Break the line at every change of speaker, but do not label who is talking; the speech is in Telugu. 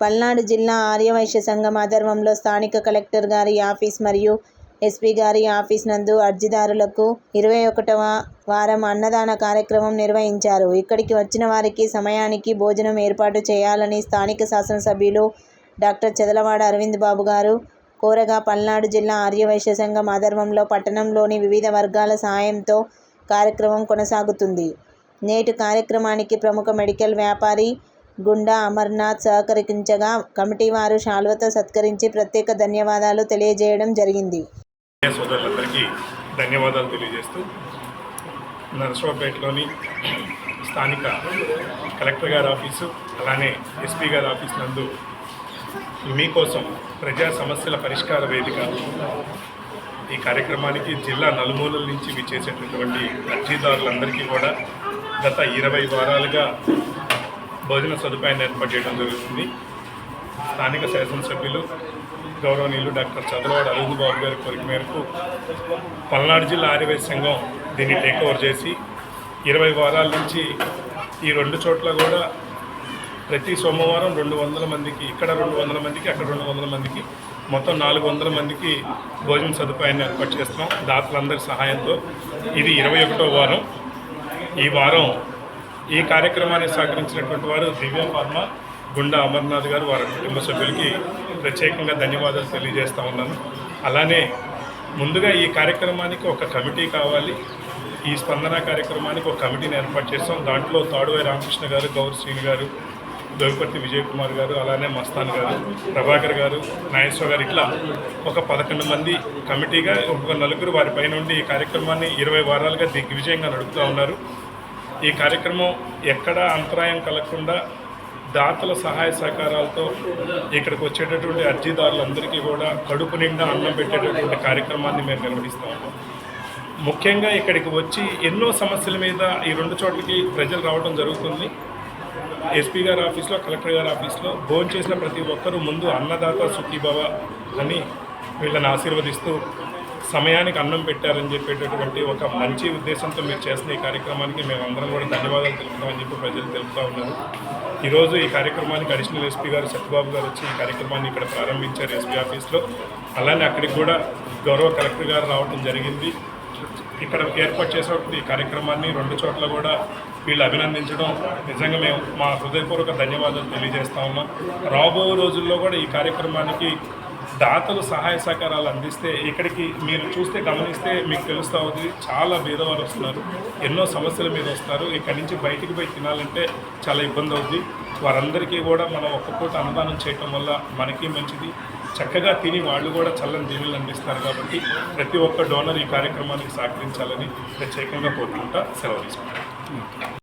పల్నాడు జిల్లా ఆర్యవైశ్య సంఘం ఆధ్వర్యంలో స్థానిక కలెక్టర్ గారి ఆఫీస్ మరియు ఎస్పీ గారి ఆఫీస్ నందు అర్జీదారులకు ఇరవై ఒకటవ వారం అన్నదాన కార్యక్రమం నిర్వహించారు. ఇక్కడికి వచ్చిన వారికి సమయానికి భోజనం ఏర్పాటు చేయాలని స్థానిక శాసనసభ్యులు డాక్టర్ చెదలవాడ అరవింద్ బాబు గారు కోరగా పల్నాడు జిల్లా ఆర్యవైశ్య సంఘం ఆధ్వర్యంలో పట్టణంలోని వివిధ వర్గాల సాయంతో కార్యక్రమం కొనసాగుతుంది. నేటి కార్యక్రమానికి ప్రముఖ మెడికల్ వ్యాపారి గుండా అమర్నాథ్ సహకరించగా కమిటీ వారు శాల్వతో సత్కరించి ప్రత్యేక ధన్యవాదాలు తెలియజేయడం జరిగింది.
సోదరులందరికీ ధన్యవాదాలు తెలియజేస్తూ నరసరావుపేటలోని స్థానిక కలెక్టర్ గారి ఆఫీసు అలానే ఎస్పీ గారి ఆఫీస్ నందు మీకోసం ప్రజా సమస్యల పరిష్కార వేదిక ఈ కార్యక్రమానికి జిల్లా నలుమూలల నుంచి విచ్చేసేటటువంటి అర్జీదారులందరికీ కూడా గత ఇరవై వారాలుగా భోజన సదుపాయాన్ని ఏర్పాటు చేయడం జరుగుతుంది. స్థానిక శాసనసభ్యులు గౌరవనీయులు డాక్టర్ చంద్రవాడ అరవింద్ బాబు గారి కోరిక మేరకు పల్నాడు జిల్లా ఆర్యవై సంఘం దీన్ని టేక్ ఓవర్ చేసి ఇరవై వారాల నుంచి ఈ రెండు చోట్ల కూడా ప్రతి సోమవారం రెండు వందల మందికి ఇక్కడ రెండు వందల మందికి అక్కడ రెండు వందల మందికి మొత్తం నాలుగు వందల మందికి భోజన సదుపాయాన్ని ఏర్పాటు చేస్తున్నాం. దాతలందరి సహాయంతో ఇది ఇరవై ఒకటో వారం. ఈ వారం ఈ కార్యక్రమాన్ని సహకరించినటువంటి వారు దివ్య వర్మ గుండా అమర్నాథ్ గారు వారి కుటుంబ సభ్యులకి ప్రత్యేకంగా ధన్యవాదాలు తెలియజేస్తూ ఉన్నాను. అలానే ముందుగా ఈ కార్యక్రమానికి ఒక కమిటీ కావాలి. ఈ స్పందన కార్యక్రమానికి ఒక కమిటీని ఏర్పాటు చేస్తాం. దాంట్లో తాడువై రామకృష్ణ గారు గౌర్ శ్రీని గారు దొరిపర్తి విజయ్ కుమార్ గారు అలానే మస్తాన్ గారు ప్రభాకర్ గారు నాగేశ్వర గారు ఇట్లా ఒక పదకొండు మంది కమిటీగా ఒక నలుగురు వారి పై నుండి ఈ కార్యక్రమాన్ని ఇరవై వారాలుగా దిగ్విజయంగా నడుపుతూ ఉన్నారు. ఈ కార్యక్రమం ఎక్కడా అంతరాయం కలగకుండా దాతల సహాయ సహకారాలతో ఇక్కడికి వచ్చేటటువంటి అర్జీదారులందరికీ కూడా కడుపు నిండా అన్నం పెట్టేటటువంటి కార్యక్రమాన్ని మేము నిర్వహిస్తాము ముఖ్యంగా ఇక్కడికి వచ్చి ఎన్నో సమస్యల మీద ఈ రెండు చోట్లకి ప్రజలు రావడం జరుగుతుంది. ఎస్పీ గారి ఆఫీస్లో కలెక్టర్ గారి ఆఫీస్లో భోజనం చేసిన ప్రతి ఒక్కరూ ముందు అన్నదాత సుఖీభవ అని వీళ్ళని ఆశీర్వదిస్తూ సమయానికి అన్నం పెట్టారని చెప్పేటటువంటి ఒక మంచి ఉద్దేశంతో మీరు చేసిన ఈ కార్యక్రమానికి మేమందరం కూడా ధన్యవాదాలు తెలుపుతామని చెప్పి ప్రజలు తెలుపుతా ఉన్నారు. ఈరోజు ఈ కార్యక్రమానికి అడిషనల్ ఎస్పీ గారు సత్యబాబు గారు వచ్చి ఈ కార్యక్రమాన్ని ఇక్కడ ప్రారంభించారు ఎస్పీ ఆఫీస్లో. అలానే అక్కడికి కూడా గౌరవ కలెక్టర్ గారు రావడం జరిగింది. ఇక్కడ ఏర్పాటు చేసినటువంటి ఈ కార్యక్రమాన్ని రెండు చోట్ల కూడా వీళ్ళు అభినందించడం నిజంగా మేము మా హృదయపూర్వక ధన్యవాదాలు తెలియజేస్తా ఉన్నాం. రాబోయే రోజుల్లో కూడా ఈ కార్యక్రమానికి దాతలు సహాయ సహకారాలు అందిస్తే ఇక్కడికి మీరు చూస్తే గమనిస్తే మీకు తెలుస్తూ ఉంది చాలా బీదవారు వస్తున్నారు ఎన్నో సమస్యల మీద వస్తారు ఇక్కడి నుంచి బయటికి పోయి తినాలంటే చాలా ఇబ్బంది అవుద్ది. వారందరికీ కూడా మనం ఒక్క పూట అన్నదానం చేయటం వల్ల మనకి మంచిది. చక్కగా తిని వాళ్ళు కూడా చల్లని దీవులు అందిస్తారు కాబట్టి ప్రతి ఒక్క డోనర్ ఈ కార్యక్రమానికి సహకరించాలని ప్రత్యేకంగా కోరుకుంటా సెలవు తీసుకుంటాను